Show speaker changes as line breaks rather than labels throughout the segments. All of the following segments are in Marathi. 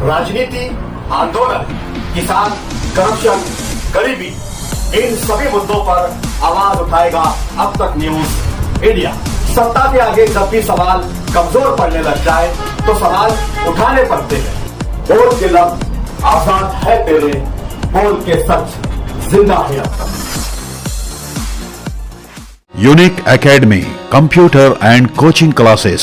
राजनीति, आंदोलन, किसान, करप्शन, गरीबी, इन सभी मुद्दों पर आवाज़ उठाएगा अब तक न्यूज़ इंडिया। सत्ता के आगे जब भी सवाल कमज़ोर पड़ने लग जाए तो सवाल उठाने पड़ते हैं। बोल के लफ्ज आज़ाद है तेरे, बोल के सच, ज़िंदा है अब तक।
Unique academy computer and coaching classes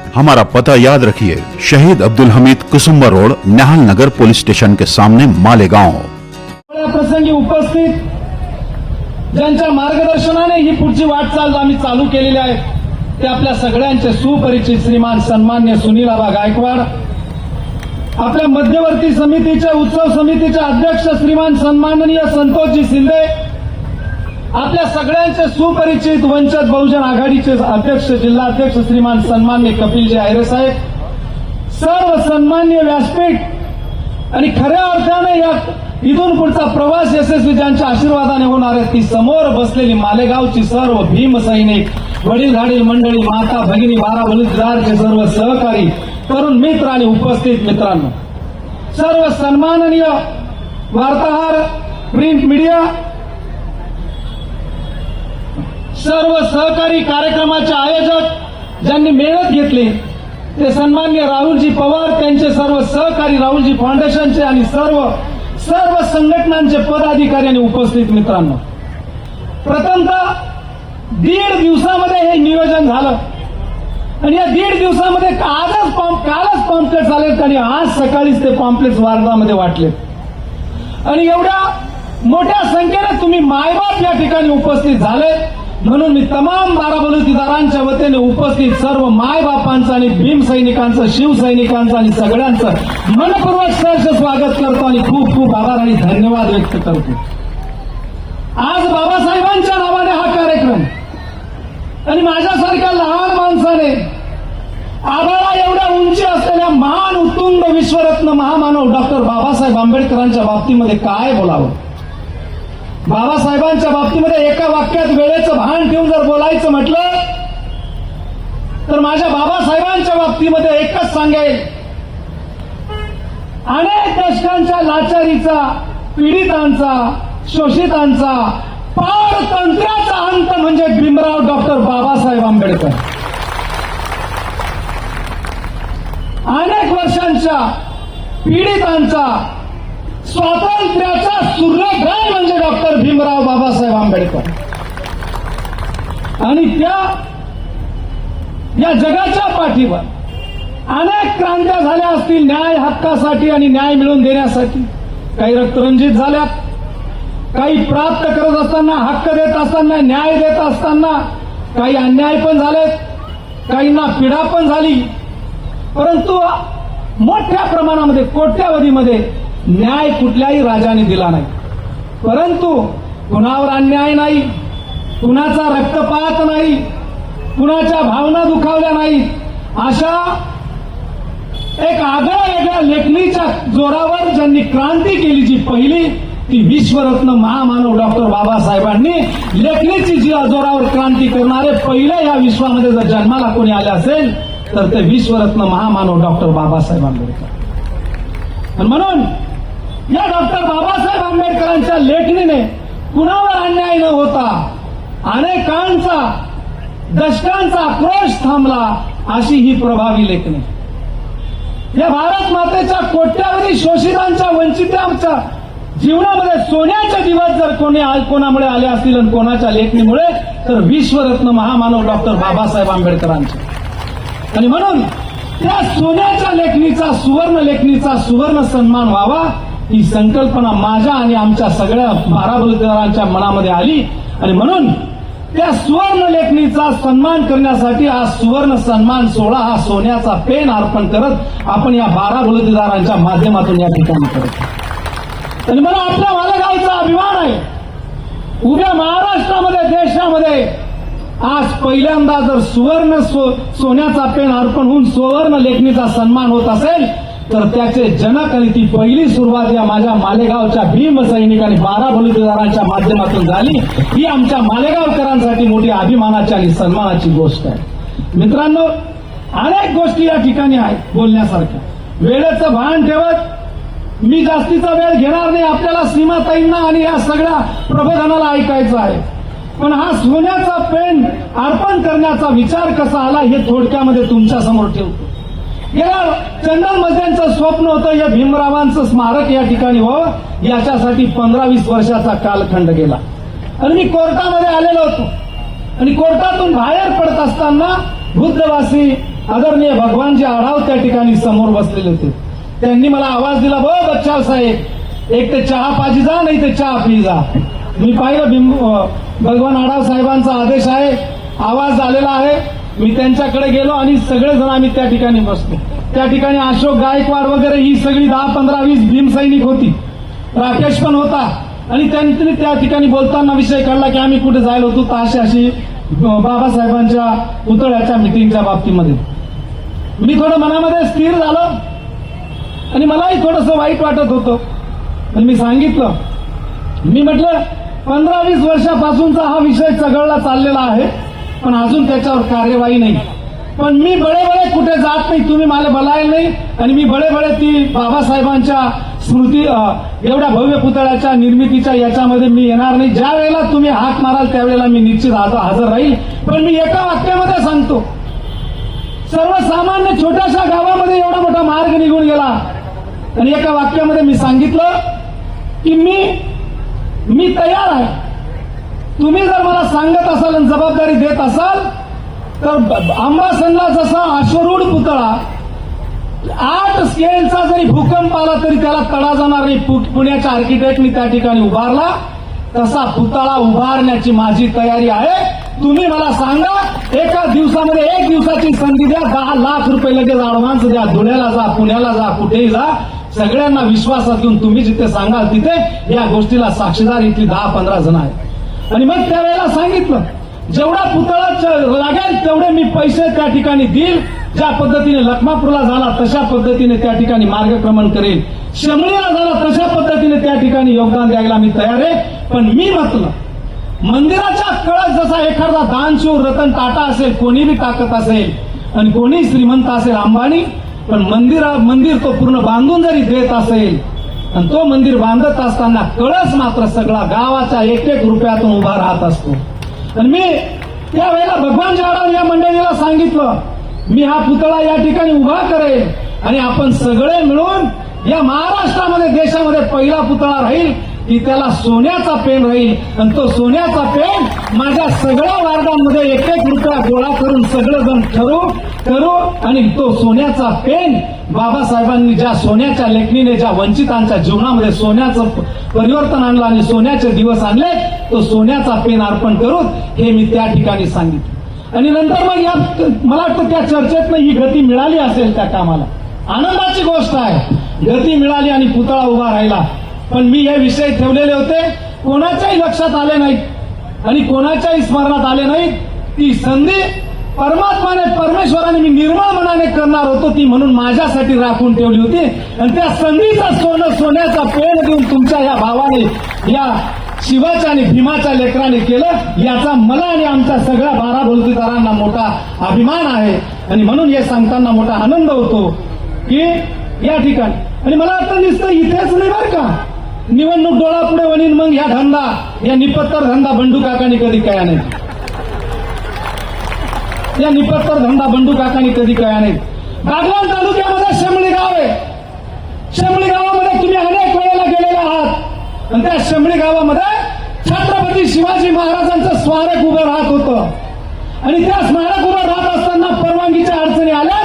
हमारा पता याद रखिए शहीद Abdul Hamid Kusumba road Nehal Nagar police station के सामने मालेगांव।
प्रसंगी उपस्थित ज्यांच्या मार्गदर्शनाने ही पुढची वाटचाल आम्ही चालू केलेली आहे ते आपल्या सगळ्यांचे सुपरिचित श्रीमान सन्मान्य सुनीलाबा गायकवाड आपल्या मध्यवर्ती समितीच्या उत्सव समितीचे अध्यक्ष श्रीमान सन्माननीय संतोषजी शिंदे आपल्या सगळ्यांचे सुपरिचित वंचित बहुजन आघाडीचे अध्यक्ष जिल्हा अध्यक्ष श्रीमान सन्मान्य कपिलजी आयरे साहेब सर्व सन्मान्य व्यासपीठ आणि खऱ्या अर्थाने या इथून पुढचा प्रवास यशस्वी ज्यांच्या आशीर्वादाने होणार आहे. ती समोर बसलेली मालेगावची सर्व भीम सैनिक वडील धाडील मंडळी माता भगिनी बारा बलुतदारचे सर्व सहकारी तरुण मित्र आणि उपस्थित मित्रांनो. सर्व सन्माननीय वार्ताहर प्रिंट मीडिया सर्व सहकारी कार्यक्रमाचे आयोजक ज्यांनी मेहनत घेतली ते सन्मान्य राहुलजी पवार त्यांचे सर्व सहकारी राहुलजी फाउंडेशनचे आणि सर्व सर्व संघटनांचे पदाधिकारी आणि उपस्थित मित्रांनो. प्रथमतः दीड दिवसामध्ये हे नियोजन झालं. आणि या दीड दिवसामध्ये आजच पॉम्प कालच पॉम्पलेट झालेत आणि आज सकाळीच ते पॉम्पलेट्स वारदामध्ये वाटले आणि एवढ्या मोठ्या संख्येने तुम्ही मायबाप या ठिकाणी उपस्थित झाले. म्हणून मी तमाम बारा बलुतीदारांच्या वतीने उपस्थित सर्व मायबापांचं आणि भीम सैनिकांचं शिवसैनिकांचं आणि सगळ्यांचं मनपूर्वक सहर्ष स्वागत करतो आणि खूप खूप आभार आणि धन्यवाद व्यक्त करतो. आज बाबासाहेबांच्या नावाने हा कार्यक्रम आणि माझ्यासारख्या लहान माणसाने आभाळा एवढ्या उंची असलेल्या महान उत्तुंग विश्वरत्न महामानव डॉक्टर बाबासाहेब आंबेडकरांच्या बाबतीमध्ये काय बोलावं? बाबासाहेबांच्या बाबतीमध्ये एका वाक्यात वेळेचं भान ठेवून जर बोलायचं म्हटलं तर माझ्या बाबासाहेबांच्या बाबतीमध्ये एकच सांगेल अनेक दशकांच्या लाचारीचा पीडितांचा शोषितांचा पार पारतंत्र्याचा अंत म्हणजे भीमराव डॉक्टर बाबासाहेब आंबेडकर. अनेक वर्षांच्या पीडितांचा स्वातंत्र्याचा सूर्यग्रह म्हणजे डॉक्टर भीमराव बाबासाहेब आंबेडकर. आणि त्या या जगाच्या पाठीवर अनेक क्रांत्या झाल्या असतील न्याय हक्कासाठी आणि न्याय मिळवून देण्यासाठी. काही रक्तरंजित झाल्यात काही प्राप्त करत असताना हक्क देत असताना न्याय देत असताना काही अन्याय पण झालेत काहींना पीडा पण झाली. परंतु मोठ्या प्रमाणामध्ये कोट्यावधीमध्ये न्याय कुठल्याही राजाने दिला नाही. परंतु कुणावर अन्याय नाही कुणाचा रक्तपात नाही कुणाच्या भावना दुखावल्या नाही अशा एक आगळ्या वेगळ्या लेखणीच्या जोरावर ज्यांनी क्रांती केली जी पहिली ती विश्वरत्न महामानव डॉक्टर बाबासाहेबांनी लेखणीची जी जोरावर क्रांती करणारे पहिले या विश्वामध्ये जर जन्माला कोणी आले असेल तर ते विश्वरत्न महामानव डॉक्टर बाबासाहेब आंबेडकर. म्हणून या डॉक्टर बाबासाहेब आंबेडकरांच्या लेखणीने कुणावर अन्याय न होता अनेकांचा दशकांचा आक्रोश थांबला अशी ही प्रभावी लेखणी. या भारत मातेच्या कोट्यावधी शोषितांच्या वंचितांच्या जीवनामध्ये सोन्याचे दिवस जर कोणी कोणामुळे आले असतील आणि कोणाच्या लेखणीमुळे तर विश्वरत्न महामानव डॉक्टर बाबासाहेब आंबेडकरांचे. आणि म्हणून त्या सोन्याच्या लेखणीचा सुवर्ण लेखणीचा सुवर्ण सन्मान व्हावा ही संकल्पना माझ्या आणि आमच्या सगळ्या बाराबलकरांच्या मनामध्ये आली. आणि म्हणून त्या सुवर्ण लेखणीचा सन्मान करण्यासाठी हा सुवर्ण सन्मान सोहळा हा सोन्याचा पेन अर्पण करत आपण या बारा बलुतेदारांच्या माध्यमातून या ठिकाणी करत आणि मला आपल्या मालेगावचा अभिमान आहे. उभ्या महाराष्ट्रामध्ये देशामध्ये आज पहिल्यांदा जर सुवर्ण सो सोन्याचा पेन अर्पण होऊन सुवर्ण लेखणीचा सन्मान होत असेल तर त्याचे जनक आणि ती पहिली सुरुवात या माझ्या मालेगावच्या भीम सैनिक आणि बारा बलुतेदारांच्या माध्यमातून झाली. ही आमच्या मालेगावकरांसाठी मोठी अभिमानाची आणि सन्मानाची गोष्ट आहे. मित्रांनो अनेक गोष्टी या ठिकाणी आहेत बोलण्यासारख्या. वेळेचं भान ठेवत मी जास्तीचा वेळ घेणार नाही आपल्याला सीमाताईंना आणि या सगळ्या प्रबोधनाला ऐकायचं आहे. पण हा सोन्याचा पेन अर्पण करण्याचा विचार कसा आला हे थोडक्यामध्ये तुमच्यासमोर ठेवतो. या चंदन मजल्यांचं स्वप्न होतं या भीमरावांचं स्मारक या ठिकाणी व्हावं याच्यासाठी पंधरा वीस वर्षाचा कालखंड गेला. आणि मी कोर्टामध्ये आलेलो होतो. आणि कोर्टातून बाहेर पडत असताना बुद्धवासी आदरणीय भगवानजी आढाव त्या ठिकाणी समोर बसलेले होते. त्यांनी मला आवाज दिला बघ बच्चा साहेब एक ते चहा पाजी जा नाही ते चहा पी जा. मी पाहिलं भीम भगवान आढाव साहेबांचा आदेश आहे आवाज आलेला आहे. मी त्यांच्याकडे गेलो आणि सगळेजण आम्ही त्या ठिकाणी बसलो. त्या ठिकाणी अशोक गायकवाड वगैरे ही सगळी दहा पंधरा वीस भीमसैनिक होती. राकेश पण होता. आणि त्यांनी त्या ठिकाणी बोलताना विषय काढला की आम्ही कुठे जायला होतो? तर अशी अशी बाबासाहेबांच्या पुतळ्याच्या मिटिंगच्या बाबतीमध्ये. मी थोडं मनामध्ये स्थिर झालो. आणि मलाही थोडस वाईट वाटत होतं. आणि मी सांगितलं. मी म्हटलं पंधरा वीस वर्षापासूनचा हा विषय चघळला चाललेला आहे. पण अजून त्याच्यावर कार्यवाही नाही. पण मी बळे बळे कुठे जात नाही तुम्ही मला बोलायला नाही आणि मी बळे बळे ती बाबासाहेबांच्या स्मृती एवढ्या भव्य पुतळ्याच्या निर्मितीच्या याच्यामध्ये मी येणार नाही. ज्या वेळेला तुम्ही हात माराल त्यावेळेला मी निश्चित हजर राहील. पण मी एका वाक्यामध्ये सांगतो सर्वसामान्य छोट्याशा गावामध्ये एवढा मोठा मार्ग निघून गेला. आणि एका वाक्यामध्ये मी सांगितलं की मी मी तयार आहे. तुम्ही जर मला सांगत असाल आणि जबाबदारी देत असाल तर आंबासनला जसा अश्वरूढ पुतळा आठ स्केलचा जरी भूकंप आला तरी त्याला तडा जाणार नाही. पुण्याच्या आर्किटेक्टनी त्या ठिकाणी उभारला. तसा पुतळा उभारण्याची माझी तयारी आहे. तुम्ही मला सांगा एका दिवसामध्ये एक दिवसाची संधी द्या. दहा लाख रुपये लगेच ऍडव्हान्स द्या. धुळ्याला जा पुण्याला जा कुठेही जा. सगळ्यांना विश्वासात घेऊन तुम्ही जिथे सांगाल तिथे या गोष्टीला साक्षीदार इथली दहा पंधरा जण आहेत. आणि मग त्यावेळेला सांगितलं जेवढा पुतळा च- लागेल तेवढे मी पैसे त्या ठिकाणी देईल. ज्या पद्धतीने लखमापूरला झाला तशा पद्धतीने त्या ठिकाणी मार्गक्रमण करेल. शमळीला झाला तशा पद्धतीने त्या ठिकाणी योगदान द्यायला मी तयार आहे. पण मी म्हटलं मंदिराच्या कळत जसा एखादा दानशूर रतन टाटा असेल कोणी बी टाकत असेल आणि कोणी श्रीमंत असेल अंबानी पण मंदिर मंदिर तो पूर्ण बांधून जरी देत असेल आणि तो मंदिर बांधत असताना कळस मात्र सगळा गावाच्या एक एक रुपयातून उभा राहत असतो. आणि मी त्यावेळेला भगवान जाधव या मंडळीला सांगितलं मी हा पुतळा या ठिकाणी उभा करेल आणि आपण सगळे मिळून या महाराष्ट्रामध्ये देशामध्ये पहिला पुतळा राहील की त्याला सोन्याचा पेन राहील. आणि तो सोन्याचा पेन माझ्या सगळ्या वार्डांमध्ये एक एक रुपया गोळा करून सगळेजण ठरू करू आणि तो सोन्याचा पेन बाबासाहेबांनी ज्या सोन्याच्या लेखणीने ज्या वंचितांच्या जीवनामध्ये सोन्याचं परिवर्तन आणलं आणि सोन्याचे दिवस आणले तो सोन्याचा पेन अर्पण करू हे मी त्या ठिकाणी सांगितलं. आणि नंतर मग या मला वाटतं त्या चर्चेतनं ही गती मिळाली असेल त्या कामाला. आनंदाची गोष्ट आहे. गती मिळाली आणि पुतळा उभा राहिला. पण मी हे विषय ठेवलेले होते कोणाच्याही लक्षात आले नाहीत. आणि कोणाच्याही स्मरणात आले नाहीत. ती संधी परमात्माने परमेश्वराने मी निर्मळ मनाने करणार होतो ती म्हणून माझ्यासाठी राखून ठेवली होती. आणि त्या संधीचा सोनं सोन्याचा पेन देऊन तुमच्या या भावाने या शिवाच्या आणि भीमाच्या लेकराने केलं याचा मला आणि आमच्या सगळ्या बारा बोलतीदारांना मोठा अभिमान आहे. आणि म्हणून हे सांगताना मोठा आनंद होतो की या ठिकाणी. आणि मला आता दिसतं इथेच नाही बरं का? निवडणूक डोळापुढे वणीन मग या धंदा या निपत्तर धंदा बंडू काकांनी कधी कया नाही या निपत्तर धंदा बंडू काकांनी कधी कया नाही बागलाण तालुक्यामध्ये शेमळी गाव आहे. शेमळी गावामध्ये तुम्ही अनेक वेळेला गेलेले आहात. आणि त्या शेमळी गावामध्ये छत्रपती शिवाजी महाराजांचं स्मारक उभं राहत होतं. आणि त्या स्मारक उभं राहत असताना परवानगीच्या अडचणी आल्या.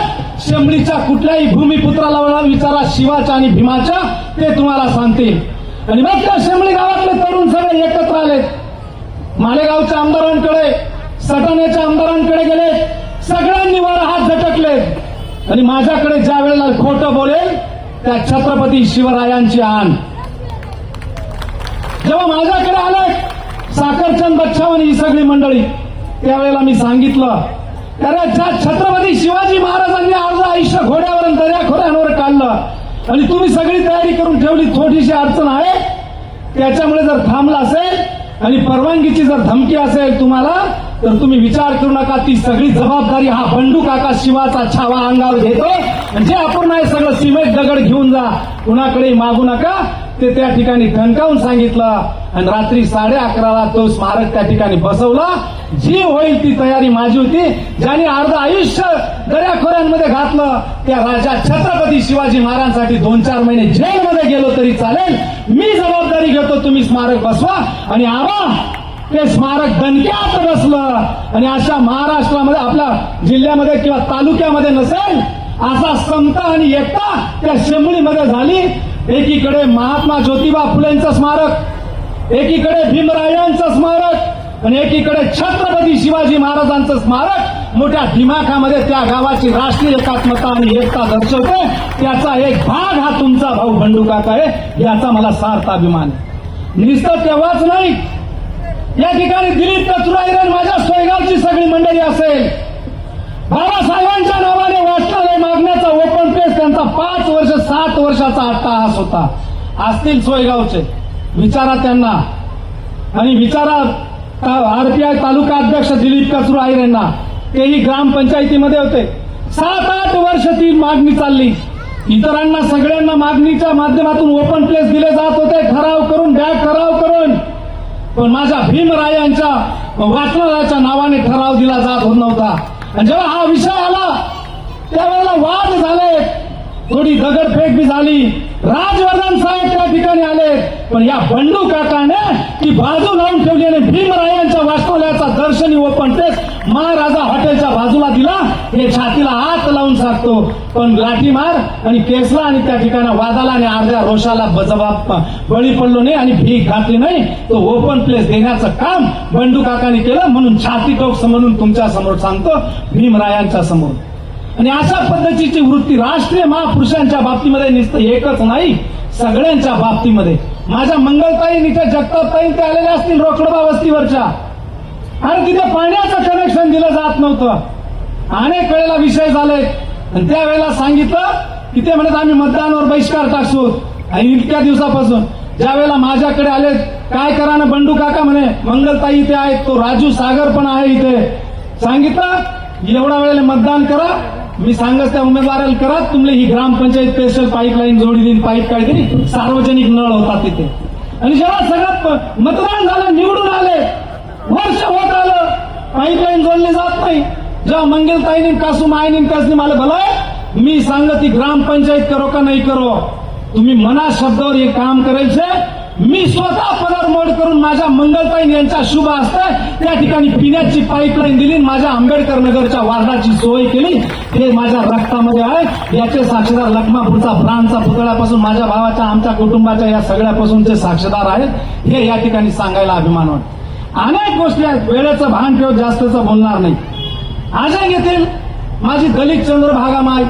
शेमळीच्या कुठल्याही भूमिपुत्राला वळा विचारा शिवाच्या आणि भीमाच्या ते तुम्हाला सांगतील. आणि मग त्या शेमळी गावातले तरुण सगळे एकत्र आले मालेगावच्या आमदारांकडे सटाण्याच्या आमदारांकडे गेले सगळ्यांनी वर हात झटकले आणि माझ्याकडे ज्या वेळेला खोटं बोलेल त्या छत्रपती शिवरायांची आण. जेव्हा माझ्याकडे आले साखरचंद बच्छावन ही सगळी मंडळी त्यावेळेला मी सांगितलं कारण ज्या छत्रपती शिवाजी महाराजांनी अर्ध आयुष्य घोड्यावर आणि दर्याखोऱ्यांवर काढलं आणि तुम्ही सगळी तयारी करून ठेवली थोडीशी अडचण आहे त्याच्यामुळे जर थांबला असेल आणि परवानगीची जर धमकी असेल तुम्हाला तर तुम्ही विचार करू नका ती सगळी जबाबदारी हा बंडू काका शिवाचा छावा अंगावर घेतो. आणि जे आपण नाही सगळं सिमेंट दगड घेऊन जा कुणाकडे मागू नका. ते त्या ठिकाणी ठणकावून सांगितलं आणि रात्री साडे अकराला तो स्मारक त्या ठिकाणी बसवला. जी होईल ती तयारी माझी होती. ज्याने अर्ध आयुष्य दर्याखोऱ्यांमध्ये घातलं त्या राजा छत्रपती शिवाजी महाराजांसाठी दोन चार महिने जेलमध्ये गेलो तरी चालेल. मी जबाबदारी घेतो तुम्ही स्मारक बसवा. आणि आवा ते स्मारक दणक्यात बसलं. आणि अशा महाराष्ट्रामध्ये आपल्या जिल्ह्यामध्ये किंवा तालुक्यामध्ये नसेल असा समता आणि एकता त्या शेंबळीमध्ये झाली. एकीकडे महात्मा ज्योतिबा फुलेंचं स्मारक एकीकडे भीमरायांचं स्मारक आणि एकीकडे छत्रपती शिवाजी महाराजांचं स्मारक मोठ्या दिमाखामध्ये त्या गावाची राष्ट्रीय एकात्मता आणि एकता दर्शवते त्याचा एक भाग हा तुमचा भाऊ बंडू काका आहे. याचा मला सार्थ अभिमान आहे. तेव्हाच नाही. या ठिकाणी दिलीप कचुराईर माझ्या सोयगावची सगळी मंडळी असेल. बाबासाहेबांच्या नावाने वाचनालय मागण्याचा ओपन त्यांचा पाच वर्ष सात वर्षाचा अट्टाहास होता. असतील सोयगावचे. विचारा त्यांना. आणि विचारा आरपीआय तालुका अध्यक्ष दिलीप कचरू आयर यांना. तेही ग्रामपंचायतीमध्ये होते. सात आठ वर्ष ती मागणी चालली. इतरांना सगळ्यांना मागणीच्या माध्यमातून ओपन प्लेस दिले जात होते. ठराव करून बॅग ठराव करून. पण माझ्या भीमरायांच्या वाचनालयाच्या नावाने ठराव दिला जात होत नव्हता. आणि जेव्हा हा विषय आला त्यावेळेला वाद झाले. थोडी दगडफेक बी झाली. राजवर्धन साहेब त्या ठिकाणी आले. पण या बंडू काकाने ती बाजू लावून ठेवली आणि भीमरायांच्या वास्तवल्याचा दर्शनी ओपन टेस्ट महाराजा हॉटेलच्या बाजूला दिला. हे छातीला हात लावून सांगतो. पण लाठीमार आणि केसला आणि त्या ठिकाणी वादाला आणि अर्ध्या रोषाला जबाब बळी पडलो नाही आणि भीक घातली नाही. तो ओपन प्लेस देण्याचं काम बंडू काकाने केलं. म्हणून छाती टोक म्हणून तुमच्यासमोर सांगतो. भीमरायांच्या समोर. आणि अशा पद्धतीची वृत्ती राष्ट्रीय महापुरुषांच्या बाबतीमध्ये नुसतं एकच नाही सगळ्यांच्या बाबतीमध्ये. माझ्या मंगलताई इथे जगतापताई ते आलेल्या असतील रोकडबा वस्तीवरच्या. आणि तिथे पाण्याचं कनेक्शन दिलं जात नव्हतं. अनेक वेळेला विषय झाले. आणि त्यावेळेला सांगितलं की ते म्हणत आम्ही मतदानावर बहिष्कार टाकसोत आणि इतक्या दिवसापासून ज्या वेळेला माझ्याकडे आले काय करा ना बंडू काका? म्हणे मंगलताई इथे आहेत तो राजू सागर पण आहे इथे. सांगितलं एवढा वेळेला मतदान करा मी सांगत त्या उमेदवाराला करा. तुमले ही ग्रामपंचायत स्पेशल पाईपलाईन जोडी देईन पाईप काढते सार्वजनिक नळ होता तिथे. आणि जेव्हा सगळं मतदान झालं निवडून आले. वर्ष होत आलं. पाईपलाईन जोडली जात नाही. जेव्हा मंगलताईने कासू मायने कासनी मला भलाय मी सांगत ती ग्रामपंचायत करो का नाही करो? तुम्ही मना शब्दावर हे काम करायचे मी स्वतः पगार मोड करून माझ्या मंगलताईन यांच्या शुभ असते त्या ठिकाणी पिण्याची पाईपलाईन दिली. आणि माझ्या आंबेडकर नगरच्या वार्डाची सोय केली. हे माझ्या रक्तामध्ये आहे. याचे साक्षीदार लखमापूरचा प्राणचा पुतळ्यापासून माझ्या भावाच्या आमच्या कुटुंबाच्या या सगळ्यापासून जे साक्षीदार आहेत. हे या ठिकाणी सांगायला अभिमान वाटतो. अनेक गोष्टी आहेत. वेळेचं भान ठेव जास्तचं बोलणार नाही. आजही येथील माझी दलित चंद्रभागा माय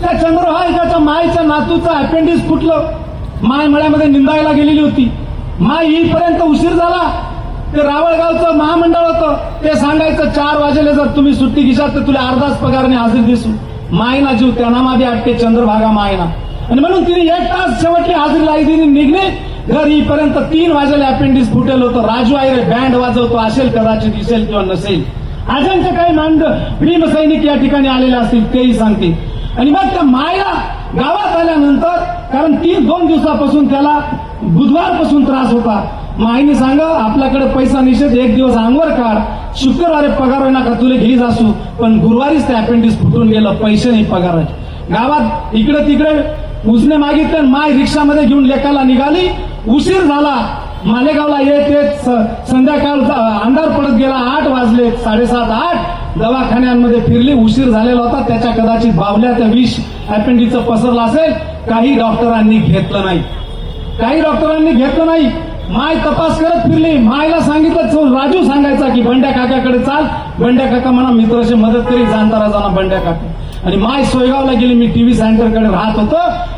त्या चंद्रभागाच्या मायच्या नातूचं अपेंडिक्स फुटलं. माय मळ्यामध्ये निंदायला गेलेली होती. माय येईपर्यंत उशीर झाला. ते रावळगावचं महामंडळ होतं. ते सांगायचं चार वाजेले जर तुम्ही सुट्टी घेशाल तर तुला अर्धाच पगारने हजर दिसू. मायना जीव त्यांना माझी अटके चंद्रभागा मायना. आणि म्हणून तिने एक तास शेवटली हजेरी लाई दिली निघणे घर येईपर्यंत तीन वाजेले अपेंडिक्स फुटेल होतं. राजू आयरे बँड वाजवतो असेल कदाचित दिसेल किंवा नसेल. अजूनचे काही नांद भीम सैनिक या ठिकाणी आलेले असतील तेही सांगतील. आणि मग त्या मायला गावात आल्यानंतर कारण तीन दोन दिवसापासून त्याला बुधवारपासून त्रास होता. माईने सांग आपल्याकडे पैसा निषेध एक दिवस अंगवर काढ. शुक्रवारी पगार होईना का तुला घेईच असू पण गुरुवारीच ते अपेंडिक्स फुटून गेलं पैसे नाही पगाराचे. गावात इकडे तिकडे उसने मागितले माय रिक्षामध्ये घेऊन लेखाला निघाली. उशीर झाला. मालेगावला येत येत स- संध्याकाळ अंधार पडत गेला. आठ वाजले साडेसात आठ. दवाखान्यांमध्ये फिरली. उशीर झालेला होता. त्याच्या कदाचित बावल्या त्या विष अपेंडिकचं पसरला असेल. काही डॉक्टरांनी घेतलं नाही. काही डॉक्टरांनी घेतलं नाही. माय तपास करत फिरली. मायला सांगितलं राजू सांगायचा की बंड्या काकाकडे चाल. बंड्या काका म्हणा मित्राची मदत करी जाणतारा जाणा बंड्या काका. आणि माय सोयगावला गेली मी टीव्ही सेंटरकडे राहत होतो.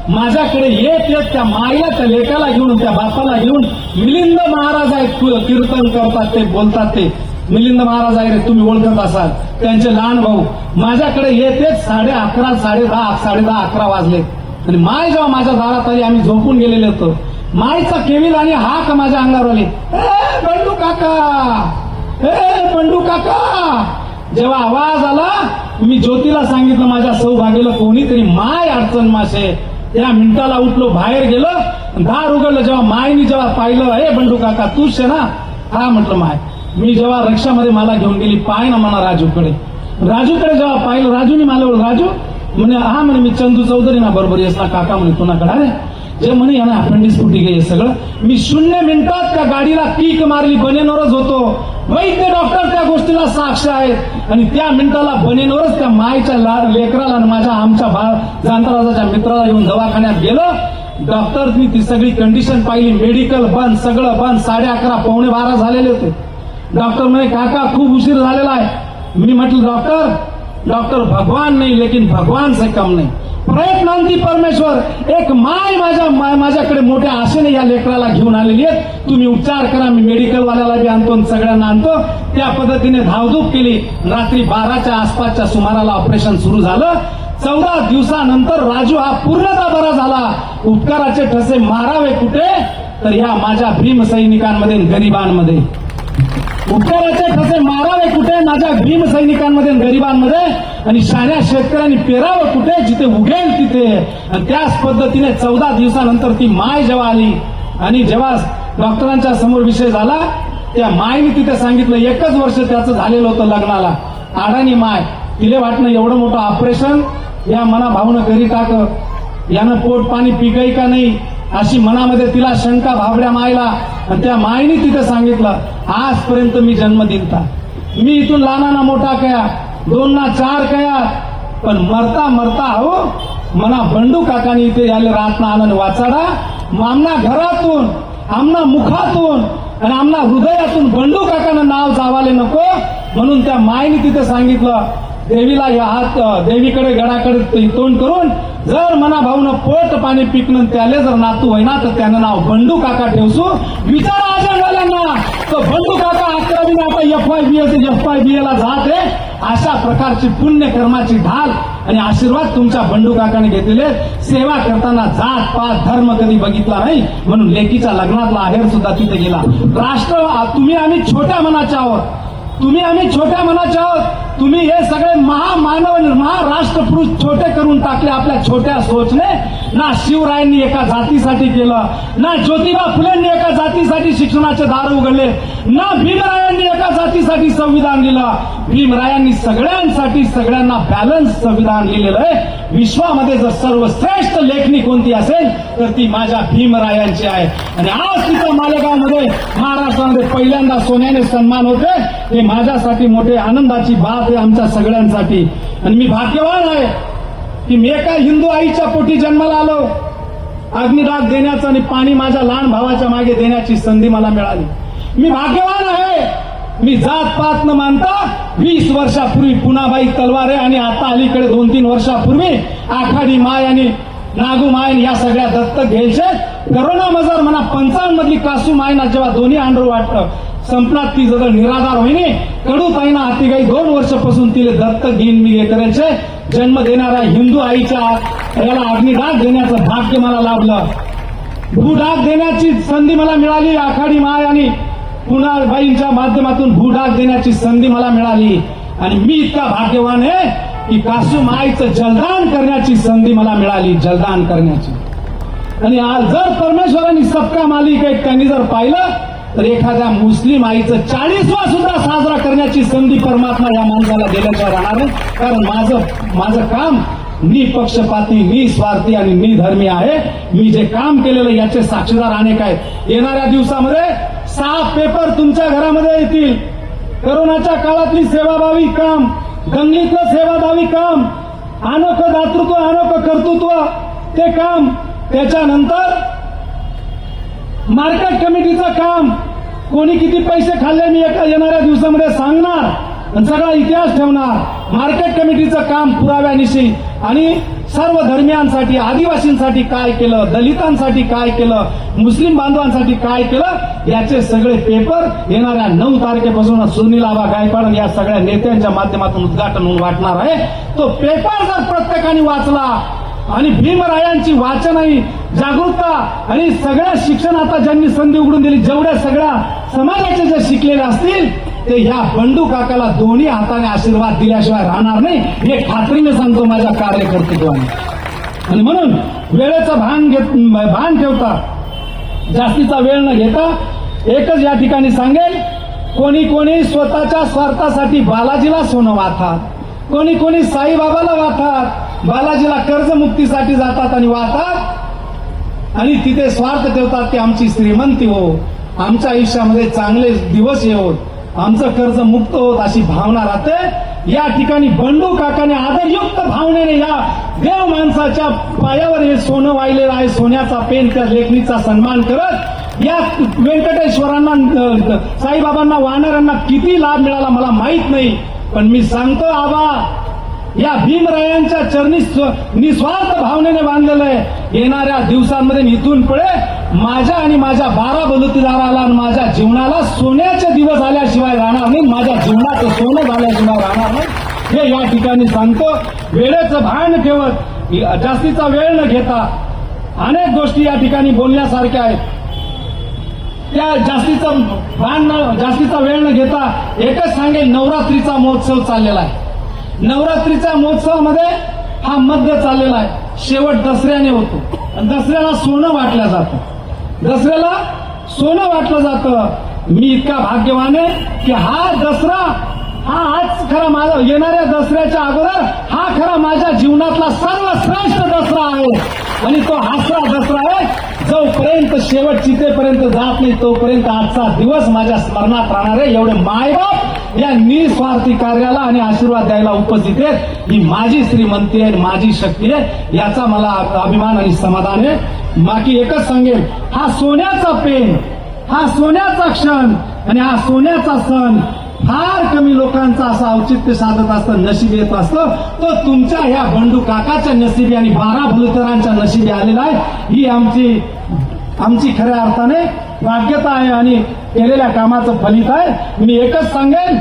माझ्याकडे येत येत त्या मायला त्या लेखाला घेऊन त्या बापाला घेऊन मिलिंद महाराज आहेत कीर्तन करतात ते बोलतात ते. मिलिंद महाराज आहे रे तुम्ही ओळखत असाल. त्यांचे लहान भाऊ. माझ्याकडे येतेच साडे अकरा साडे दहा साडे दहा अकरा वाजले. आणि माय जेव्हा माझ्या दारात आली आम्ही झोपून गेलेले होतो. मायचा केविल आणि हाक माझ्या अंगावर आले. बंडू काका! ए बंडू काका! जेव्हा आवाज आला मी ज्योतीला सांगितलं माझ्या सौभाग्याला कोणीतरी माय अडचण मासे. त्या मिनिटाला उठलो बाहेर गेलो दार उघडलं. जेव्हा मायनी जेव्हा पाहिलं हे बंडू काका तूच शे ना? हा म्हटलं माय. मी जेव्हा रक्षामध्ये मला घेऊन गेली पाय ना म्हणा राजूकडे. राजूकडे जेव्हा पाहिलं राजूनी मला राजू म्हणे हा म्हणे मी चंदू चौधरी ना बरोबर येस ना काका म्हणे कुणाकडे? अरे जे म्हणे यानं अपेंडिक्स फुटी गे सगळं. मी शून्य मिनिटात त्या गाडीला पीक मारली बनेनवरच होतो. वैद्य डॉक्टर त्या गोष्टीला साक्ष आहेत. आणि त्या मिनिटाला बनेनवरच त्या मायच्या लाड लेकराला आणि माझ्या आमच्या बा जांतराजाच्या मित्राला येऊन दवाखान्यात गेलो. डॉक्टरनी ती सगळी कंडिशन पाहिली मेडिकल बंद सगळं बंद साडे अकरा पावणे बारा झालेले होते. डॉक्टर म्हणे काका खूप उशीर झालेला आहे. मी म्हटलं डॉक्टर डॉक्टर भगवान नाही लेकिन भगवान से कम नाही. प्रयत्नांती परमेश्वर एक माय माझ्या माझ्याकडे मोठ्या आशेने या लेकराला घेऊन आलेली आहेत. तुम्ही उपचार करा मी मेडिकलवाल्याला बी आणतो आणि सगळ्यांना आणतो. त्या पद्धतीने धावधूप केली. रात्री बाराच्या आसपासच्या सुमाराला ऑपरेशन सुरू झालं. चौदा दिवसानंतर राजू हा पूर्णतः बरा झाला. उपकाराचे ठसे मारावे कुठे? तर ह्या माझ्या भीम सैनिकांमध्ये गरिबांमध्ये. उपकाराचे ठसे मारावे कुठे? माझ्या भीम सैनिकांमध्ये गरिबांमध्ये आणि शाण्या शेतकऱ्यांनी पेरावं कुठे? जिथे उघेल तिथे. आणि त्याच पद्धतीने चौदा दिवसानंतर ती माय जेव्हा आली आणि जेव्हा डॉक्टरांच्या समोर विषय झाला त्या मायने तिथे सांगितलं एकच वर्ष त्याचं झालेलं होतं लग्नाला. आडाणी माय तिले वाटणं एवढं मोठं ऑपरेशन? या मना भाऊनं घरी टाक. यानं पोट पाणी पिकई का नाही? अशी मनामध्ये तिला शंका भाबड्या मायला आणि त्या मायने तिथं सांगितलं आजपर्यंत मी जन्म दिलता. मी इथून लहानाना मोठा कया दोन ना चार कया पण मरता मरता हो मना बंडू काकानी इथे याले रातना आनंद वाचाडा. आमना घरातून आमना मुखातून आणि आमना हृदयातून बंडू काकानं नाव जावाले नको. म्हणून त्या मायने तिथे सांगितलं देवीला या हात देवीकडे गडाकडे तोंड करून जर मना भाऊन पोट पाणी पिकणं त्याले जर नातू होईना तर त्यानं नाव बंडू काका ठेवसू. विचार आजळवाल्यांना तर बंडू काका अकरावीने आता F I B S F I B एला जात आहे. अशा प्रकारची पुण्य कर्माची ढाल आणि आशीर्वाद तुमच्या बंडू काकाने घेतलेले सेवा करताना जात पात धर्म कधी बघितला नाही म्हणून लेकीच्या लग्नातला आहेर सुद्धा तिथे गेला. राष्ट्र तुम्ही आम्ही छोट्या मनाच्या आहोत. तुम्ही आम्ही छोट्या मनाचे आहोत. तुम्ही हे सगळे महामानव आणि छोटे करून टाकले आपल्या छोट्या सोचने. ना शिवरायांनी एका जातीसाठी केलं ना ज्योतिबा फुलेंनी एका जातीसाठी शिक्षणाचे दार उघडले ना भीमरायांनी एका जातीसाठी संविधान लिहिलं भीमरायांनी सगळ्यांसाठी सगळ्यांना बॅलन्स संविधान लिहिलेलं आहे. विश्वामध्ये जर सर्वश्रेष्ठ लेखणी कोणती असेल तर ती माझ्या भीमरायांची आहे. आणि आज तिथं मालेगावमध्ये महाराष्ट्रामध्ये पहिल्यांदा सोन्याने सन्मान होते माझ्यासाठी मोठे आनंदाची बाब आहे आमच्या सगळ्यांसाठी. आणि मी भाग्यवान आहे की मी एका हिंदू आईच्या पोटी जन्माला आलो. अग्निदाग देण्याचं आणि पाणी माझ्या लहान भावाच्या मागे देण्याची संधी मला मिळाली. मी भाग्यवान आहे. मी जात पात न मानता वीस वर्षापूर्वी पुनाबाई तलवारे आणि आता अलीकडे दोन तीन वर्षापूर्वी आखाडी माय आणि नागू मायन या सगळ्या दत्तक घ्यायचे. करोना मजार म्हणा पंचावन्न मधली कासू मायना जेव्हा दोन्ही आंडर वाटतं संपणार ती जर निराधार होईने. कडू ताईना हातीगाई दोन वर्षापासून तिले दत्तक घेईन मी हे करायचे जन्म देणाऱ्या हिंदू आईच्या याला अग्निदाग देण्याचं भाग्य मला लाभलं. भूडाग देण्याची संधी मला मिळाली आखाडी माय आणि कुणाबाईंच्या माध्यमातून भूडाग देण्याची संधी मला मिळाली. आणि मी इतका भाग्यवान आहे की कासू माईचं जलदान करण्याची संधी मला मिळाली जलदान करण्याची. आणि आज जर परमेश्वरांनी सबका मालिक आहे त्यांनी जर पाहिलं तर एखाद्या मुस्लिम आईचं चाळीसवा सुद्धा साजरा करण्याची संधी परमात्मा या माणसाला दिल्याशिवाय राहणार नाही. कारण माझं माझं काम निपक्षपाती निस्वार्थी आणि निधर्मी आहे. मी जे काम केलेलं याचे साक्षीदार अनेक आहेत. येणाऱ्या दिवसामध्ये सहा पेपर तुमच्या घरामध्ये येतील. करोनाच्या काळातली सेवाभावी काम गंगेचं सेवादावी काम अनोखं दातृत्व अनोखं कर्तृत्व ते काम त्याच्यानंतर मार्केट कमिटीचं काम. कोणी किती पैसे खाल्ले मी एका येणाऱ्या दिवसामध्ये सांगणार? आणि सगळा इतिहास ठेवणार. मार्केट कमिटीचं काम पुराव्यानिशी आणि सर्व धर्मियांसाठी आदिवासींसाठी काय केलं दलितांसाठी काय केलं मुस्लिम बांधवांसाठी काय केलं याचे सगळे पेपर येणाऱ्या नऊ तारखेपासून सुनील आबा गायकवाड या सगळ्या नेत्यांच्या माध्यमातून उद्घाटन होऊन वाटणार आहे. तो पेपर जर प्रत्येकाने वाचला आणि भीमरायांची वाचनही जागरूकता आणि सगळ्या शिक्षण आता ज्यांनी संधी उघडून दिली जेवढ्या सगळ्या समाजाचे जे शिकलेले असतील ते ह्या बंडू काकाला दोन्ही हाताने आशीर्वाद दिल्याशिवाय राहणार नाही हे खात्रीने सांगतो माझ्या कार्यकर्तृत्वाने. आणि म्हणून वेळेचं भान घेत भान ठेवता जास्तीचा वेळ न घेता एकच या ठिकाणी सांगेल कोणी कोणी स्वतःच्या स्वार्थासाठी बालाजीला सोनं वाहतात कोणी कोणी साईबाबाला वाहतात बालाजीला कर्जमुक्तीसाठी जातात आणि वाहतात आणि तिथे स्वार्थ ठेवतात की आमची श्रीमंती हो आमच्या आयुष्यामध्ये चांगले दिवस येवोत आमचं कर्ज मुक्त होत अशी भावना राहते. या ठिकाणी बंडू काकाने आदरयुक्त भावनेने या देव माणसाच्या पायावर हे सोनं वाहिलेलं आहे. सोन्याचा पेन त्या लेखणीचा सन्मान करत या व्यंकटेश्वरांना साईबाबांना वाहणाऱ्यांना किती लाभ मिळाला मला माहीत नाही. पण मी सांगतो आबा या भीमरायांच्या चरणी निस्वार्थ भावनेने बांधलेलं आहे. येणाऱ्या दिवसांमध्ये मी इथून पुढे माझ्या आणि माझ्या बारा बलुतीदाराला आणि माझ्या जीवनाला सोन्याचे दिवस आल्याशिवाय राहणार नाही. माझ्या जीवनाचं सोनं झाल्याशिवाय राहणार नाही. हे या ठिकाणी सांगतो. वेळेचं भान ठेवत जास्तीचा वेळ न घेता अनेक गोष्टी या ठिकाणी बोलण्यासारख्या आहेत. त्या जास्तीचा भान न जास्तीचा वेळ न घेता एकच सांगेल नवरात्रीचा महोत्सव चाललेला आहे. नवरात्रीच्या महोत्सवामध्ये हा मध्य चाललेला आहे. शेवट दसऱ्याने होतो. दसऱ्याला सोनं वाटलं जातं. दसऱ्याला सोनं वाटलं जातं. मी इतका भाग्यवान आहे की हा दसरा हा आज खरा माझा येणाऱ्या दसऱ्याच्या अगोदर हा खरा माझ्या जीवनातला सर्वश्रेष्ठ दसरा आहे. आणि तो हासरा दसरा आहे. जोपर्यंत शेवट चितेपर्यंत जात नाही तोपर्यंत आजचा दिवस माझ्या स्मरणात राहणार आहे. एवढे मायबाप या निस्वार्थी कार्याला आणि आशीर्वाद द्यायला उपस्थित आहेत. ही माझी श्रीमंती आहे माझी शक्ती आहे याचा मला अभिमान आणि समाधान आहे. बाकी एकच सांगेल हा सोन्याचा पेन हा सोन्याचा क्षण आणि हा सोन्याचा सण फार कमी लोकांचा असं औचित्य साधत असतं नशीब येत असतं. तो तुमच्या ह्या बंडू काकाच्या नशिबी आणि बारा भुलतरांच्या नशिबी आलेला आहे. ही आमची आमची खऱ्या अर्थाने भाग्यता आहे आणि केलेल्या कामाचं फलित आहे. मी एकच सांगेन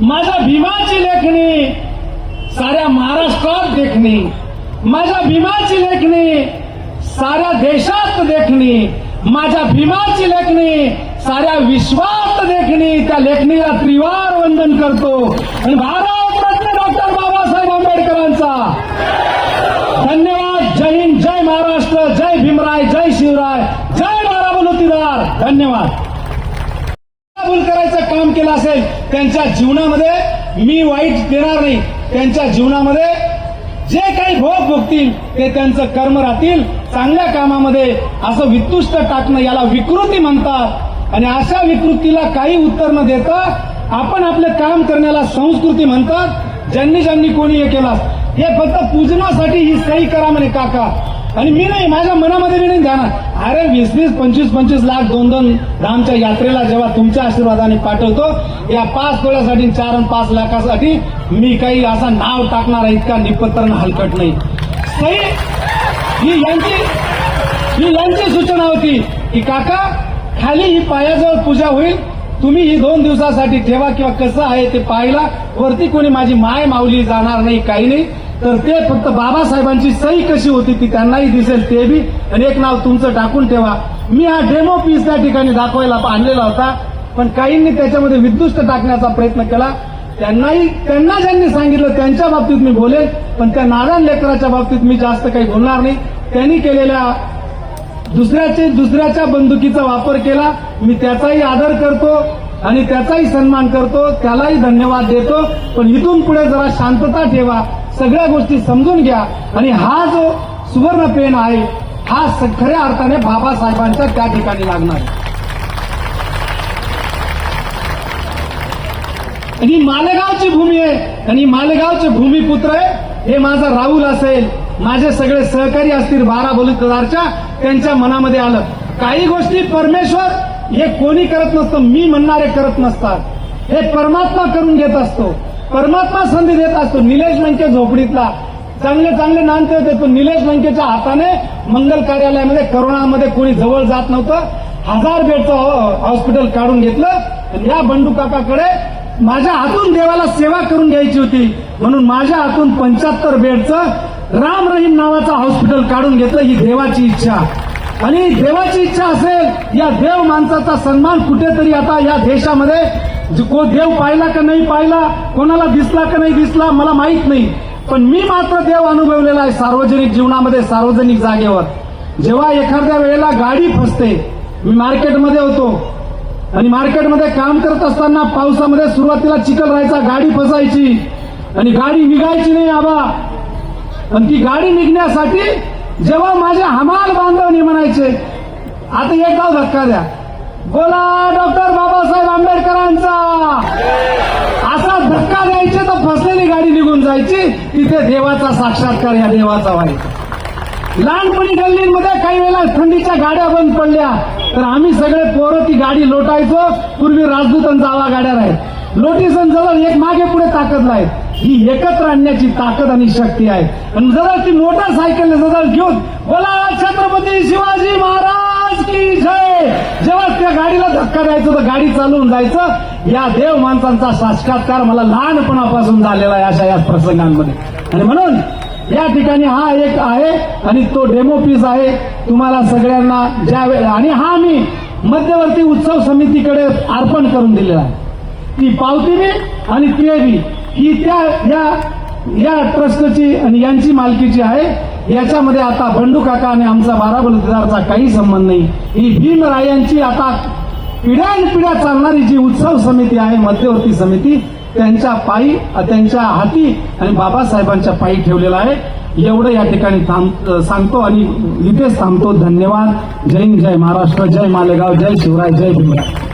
माझ्या भीमाची लेखणी साऱ्या महाराष्ट्रात देखणी. माझ्या भीमाची लेखणी साऱ्या देशात देखणी. माझ्या भीमाची लेखणी साऱ्या विश्वात देखणी. त्या लेखणीला त्रिवार वंदन करतो. आणि भारत रत्न डॉक्टर बाबासाहेब आंबेडकरांचा धन्यवाद जय हिंद जय महाराष्ट्र जय भीमराय जय शिवराय जय बारा बलुतीदार धन्यवाद. करायचं काम केलं असेल त्यांच्या जीवनामध्ये मी वाईट देणार नाही. त्यांच्या जीवनामध्ये जे काही भोग भोगतील ते त्यांचं कर्म राहतील. चांगल्या कामामध्ये असं वितुष्ट टाकणं याला विकृती म्हणतात. आणि अशा विकृतीला काही उत्तर न देता आपण आपले काम करण्याला संस्कृती म्हणतात. ज्यांनी ज्यांनी कोणी हे केलं हे फक्त पूजनासाठी ही सही करा म्हणे काका. आणि मी नाही माझ्या मनामध्ये मी नाही जाणार. अरे वीस वीस पंचवीस पंचवीस लाख दोन दोन रामच्या यात्रेला जेव्हा तुमच्या आशीर्वादाने पाठवतो या पाच तोळ्यासाठी चार आणि पाच लाखासाठी मी काही असा नाव टाकणार इतका निपत्रण हलकट नाही. सही ही यांची ही यांची सूचना होती की काका खाली ही पायाजवळ पूजा होईल. तुम्ही ही दोन दिवसासाठी ठेवा किंवा कसं आहे ते पाहिला. वरती कोणी माझी माय माऊली जाणार नाही काही नाही. तर ते फक्त बाबासाहेबांची सही कशी होती ती त्यांनाही दिसेल ते बी. आणि एक नाव तुमचं टाकून ठेवा. मी हा डेमो पीस त्या ठिकाणी दाखवायला आणलेला होता पण काहींनी त्याच्यामध्ये विद्युष्ट टाकण्याचा प्रयत्न केला. त्यांनाही त्यांना ज्यांनी सांगितलं त्यांच्या बाबतीत मी बोलेन पण त्या नारायण लेकराच्या बाबतीत मी जास्त काही बोलणार नाही. त्यांनी केलेल्या दुसऱ्याचे दुसऱ्याच्या बंदुकीचा वापर केला. मी त्याचाही आदर करतो. आणि त्याचाही सन्मान करतो त्यालाही धन्यवाद देतो. पण इथून पुढे जरा शांतता ठेवा. सगळ्या गोष्टी समजून घ्या. आणि हा जो सुवर्ण पेन आहे हा खऱ्या अर्थाने बाबासाहेबांच्या त्या ठिकाणी लागणार आणि मालेगावची भूमी आहे. आणि मालेगावचे भूमिपुत्र आहे. हे माझा राहुल असेल. माझे सगळे सहकारी असतील बारा बलुतदारच्या त्यांच्या मनामध्ये आलं. काही गोष्टी परमेश्वर हे कोणी करत नसतं मी म्हणणारे करत नसतात. हे परमात्मा करून घेत असतो. परमात्मा संधी देत असतो निलेश लंके झोपडीतला. चांगले चांगले नाणते होते निलेश लंकेच्या हाताने मंगल कार्यालयामध्ये करोनामध्ये कोणी जवळ जात नव्हतं. हजार बेडचं हो-, हॉस्पिटल काढून घेतलं. या बंडू काकाकडे माझ्या हातून देवाला सेवा करून घ्यायची होती. म्हणून माझ्या हातून पंच्याहत्तर बेडचं राम रहीम नावाचं हॉस्पिटल काढून घेतलं ही देवाची इच्छा. आणि देवाची इच्छा असेल या देव माणसाचा सन्मान कुठेतरी आता या देशामध्ये को देव पाहिला का नाही पाहिला कोणाला दिसला का नाही दिसला मला माहीत नाही. पण मी मात्र देव अनुभवलेला आहे सार्वजनिक जीवनामध्ये सार्वजनिक जागेवर. जेव्हा एखाद्या वेळेला गाडी फसते मी मार्केटमध्ये होतो. आणि मार्केटमध्ये काम करत असताना पावसामध्ये सुरुवातीला चिखल राहायचा गाडी फसायची. आणि गाडी निघायची नाही आबा. आणि ती गाडी निघण्यासाठी जेव्हा माझे हमाल बांधवनी म्हणायचे आता एक गाव धक्का द्या. बोला डॉक्टर बाबासाहेब आंबेडकरांचा. असा धक्का द्यायचे तर फसलेली गाडी निघून जायची. तिथे देवाचा साक्षात्कार या देवाचा व्हायचा लहानपणी गल्लीमध्ये काही वेळेला थंडीच्या गाड्या बंद पडल्या. तर आम्ही सगळे पोरं ती गाडी लोटायचो. पूर्वी राजदूतांचा आवा गाड्या राहील लोटीसन जवळ एक मागे पुढे ताकद नाही ही एकत्र आणण्याची ताकद आणि शक्ती आहे. आणि जरा ती मोटरसायकल जवळ घेऊन बोला छत्रपती शिवाजी महाराज की जय. जेव्हा त्या गाडीला धक्का द्यायचा तर गाडी चालवून जायचं. या देव माणसांचा साक्षात्कार मला लहानपणापासून झालेला आहे अशा या प्रसंगांमध्ये. आणि म्हणून या ठिकाणी हा एक आहे आणि तो डेमो पीस आहे. तुम्हाला सगळ्यांना ज्या आणि हा मी मध्यवर्ती उत्सव समितीकडे अर्पण करून दिलेला आहे. ती पावतीने आणि ती ही त्या या या ट्रस्टची आणि यांची मालकीची आहे. याच्यामध्ये आता बंडू काका आणि आमचा बाराबलदारचा काही संबंध नाही. ही भीमरायांची आता पिढ्यानपिढ्या चालणारी जी उत्सव समिती आहे मध्यवर्ती समिती त्यांच्या पायी त्यांच्या हाती आणि बाबासाहेबांच्या पायी ठेवलेला आहे. एवढं या ठिकाणी थांब सांगतो आणि इथेच थांबतो. धन्यवाद. जय हिंद, जय महाराष्ट्र. जय मालेगाव. जय शिवराय. जय भीमराय.